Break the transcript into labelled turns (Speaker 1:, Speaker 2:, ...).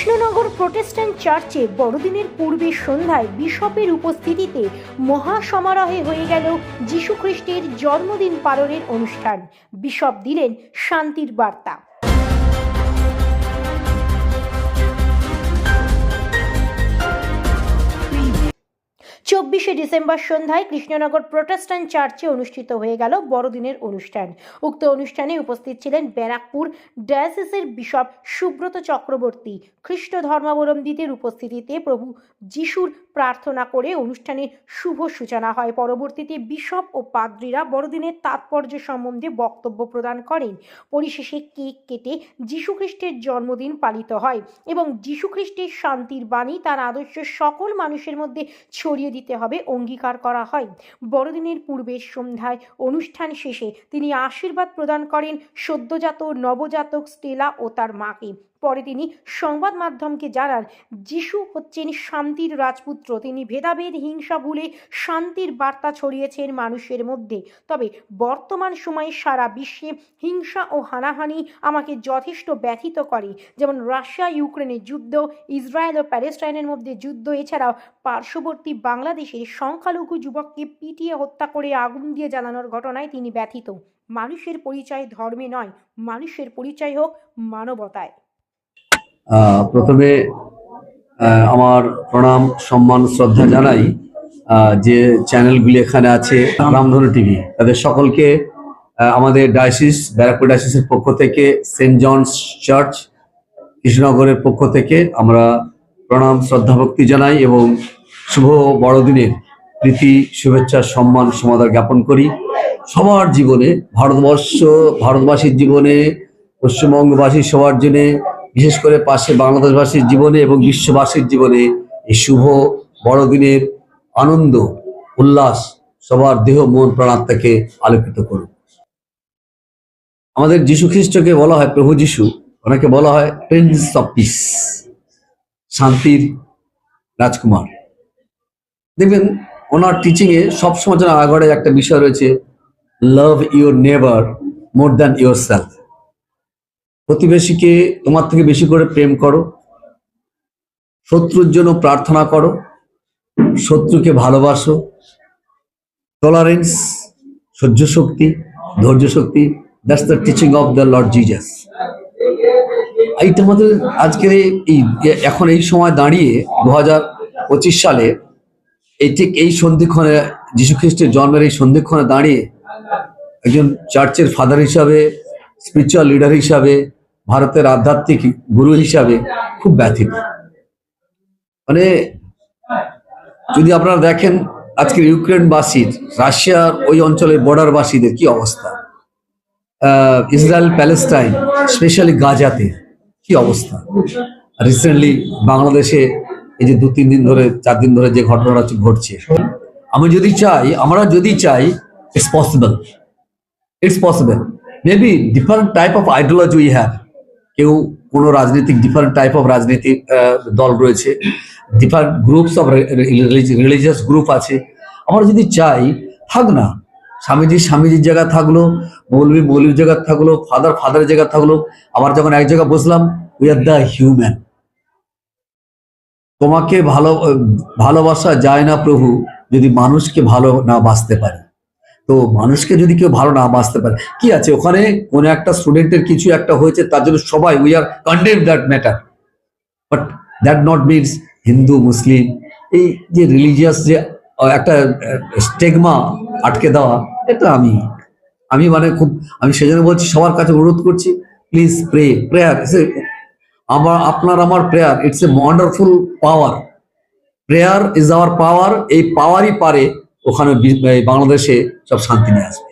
Speaker 1: Krishnanagar Protestant চার্চে বড়দিনের পূর্বে সন্ধ্যায় বিশপের উপস্থিতিতে মহা সমারোহে হয়ে গেল যীশুখ্রিস্টের জন্মদিন পালনের অনুষ্ঠান। বিশপ দিলেন শান্তির বার্তা। চব্বিশে ডিসেম্বর সন্ধ্যায় কৃষ্ণনগর প্রোটেস্ট্যান্ট চার্চে অনুষ্ঠিত হয়ে গেল বড়দিনের অনুষ্ঠান। উক্ত অনুষ্ঠানে উপস্থিত ছিলেন ব্যারাকপুর ডায়াসিসের বিশপ সুব্রত চক্রবর্তী। খ্রিস্ট ধর্মাবলম্বীদের উপস্থিতিতে প্রভু যিশুর প্রার্থনা করে অনুষ্ঠানের শুভ সূচনা হয়। পরবর্তীতে বিশপ ও পাদ্রীরা বড়দিনের তাৎপর্য সম্বন্ধে বক্তব্য প্রদান করেন। পরিশেষে কেক কেটে যীশুখ্রিস্টের জন্মদিন পালিত হয় এবং যীশুখ্রিস্টের শান্তির বাণী তার আদর্শ সকল মানুষের মধ্যে ছড়িয়ে দিতে হবে অঙ্গীকার করা হয়। বড়দিনের পূর্বে সন্ধ্যায় অনুষ্ঠান শেষে তিনি আশীর্বাদ প্রদান করেন সদ্যজাত, নবজাতক স্টেলা ও তার মাকে। পরে তিনি সংবাদ মাধ্যমকে জানান, যিশু হচ্ছেন শান্তির রাজপুত্র। তিনি ভেদাভেদ, হিংসা, ভুলে শান্তির বার্তা ছড়িয়েছেন মানুষের মধ্যে। তবে বর্তমান সময়ে সারা বিশ্বে হিংসা ও হানাহানি আমাকে যথেষ্ট ব্যথিত করে। যেমন রাশিয়া ইউক্রেনের যুদ্ধ, ইসরায়েল ও প্যালেস্টাইনের মধ্যে যুদ্ধ। এছাড়াও পার্শ্ববর্তী বাংলাদেশের সংখ্যালঘু যুবককে পিটিয়ে হত্যা করে আগুন দিয়ে জ্বালানোর ঘটনায় তিনি ব্যথিত। মানুষের পরিচয় ধর্মে নয়, মানুষের পরিচয় হোক মানবতায়।
Speaker 2: প্রথমে আমার প্রণাম, সম্মান, শ্রদ্ধা জানাই যে চ্যানেলগুলি এখানে আছে, রামধনু টিভি। তাদের সকলকে আমাদের ডায়াসিস ব্যারাকপুর ডায়াসিসের পক্ষ থেকে, সেন্ট জনস চার্চ, কৃষ্ণনগরের পক্ষ থেকে আমরা প্রণাম, শ্রদ্ধা, ভক্তি জানাই এবং শুভ বড়দিনের প্রীতি, শুভেচ্ছা, সম্মান, সমাদর জ্ঞাপন করি। সবার জীবনে, ভারতবর্ষ, ভারতবাসীর জীবনে, পশ্চিমবঙ্গবাসী সবার জন্য বিশেষ করে পাশে বাংলাদেশবাসীর জীবনে এবং বিশ্ববাসীর জীবনে এই শুভ বড়দিনের আনন্দ, উল্লাস সবার দেহ, মন প্রাণাত্মাকে আলোকিত করুন। আমাদের যীশু খ্রিস্টকে বলা হয় প্রভু যীশু, ওনাকে বলা হয় প্রিন্স অফ পিস, শান্তির রাজকুমার। দেখবেন, ওনার টিচিং এ সবসময় যেন আগড়ে একটা বিষয় রয়েছে love your neighbour more than yourself প্রতিবেশীকে তোমার থেকে বেশি করে প্রেম করো, শত্রুর জন্য প্রার্থনা করো, শত্রুকে ভালোবাসো টলারেন্স সহ্য শক্তি, ধৈর্য শক্তি that's the teaching of the Lord Jesus এইটা আমাদের আজকের এই এখন এই সময় দাঁড়িয়ে দু হাজার পঁচিশ সালে এই ঠিক এই সন্ধিক্ষণে যীশু খ্রিস্টের জন্মের এই সন্ধিক্ষণে দাঁড়িয়ে একজন চার্চের ফাদার হিসাবে স্পিরিচুয়াল লিডার হিসাবে ভারতের আধ্যাত্মিক গুরু হিসাবে খুব ব্যথিত। মানে যদি আপনারা দেখেন আজকের ইউক্রেনবাসীর রাশিয়ার ওই অঞ্চলের বর্ডারবাসীদের কি অবস্থা? ইসরায়েল, প্যালেস্টাইন, স্পেশালি গাজাতে কি অবস্থা? রিসেন্টলি বাংলাদেশে এই যে দু, তিন দিন ধরে, চার দিন ধরে যে ঘটনাটা ঘটছে। আমি যদি চাই, আমরা যদি চাই it's possible it's possible maybe different type of ideology we have কেউ কোনো রাজনৈতিক ডিফারেন্ট টাইপ অফ রাজনৈতিক আহ, দল রয়েছে different groups of religious group আছে। আমরা যদি চাই থাক না। স্বামীজি স্বামীজির জায়গা থাকল মৌলবী মৌলবীর জায়গা থাকল ফাদার ফাদারের জায়গা থাকল। আবার যখন এক জায়গায় বসলাম উই আর দ্য হিউম্যান তোমাকে ভালো ভালোবাসা যায় না প্রভু যদি মানুষকে ভালো না বাঁচতে পারে। তো মানুষকে যদি কেউ ভালো না বাঁচতে পারে, কি আছে? ওখানে কোনো একটা স্টুডেন্টের কিছু একটা হয়েছে, তার জন্য সবাই we are condemn that matter but that not means Hindu Muslim এই যে রিলিজিয়াস যে একটা স্টেগমা আটকে দেওয়া, এটা আমি আমি মানে খুব, আমি সেজন্য বলছি, সবার কাছে অনুরোধ করছি প্লিজ প্রে প্রেয়ার আমার, আপনার আমার prayer it's a wonderful power prayer is our power এই পাওয়ারই পারে ওখানে বাংলাদেশে সব শান্তি নিয়ে আসবে।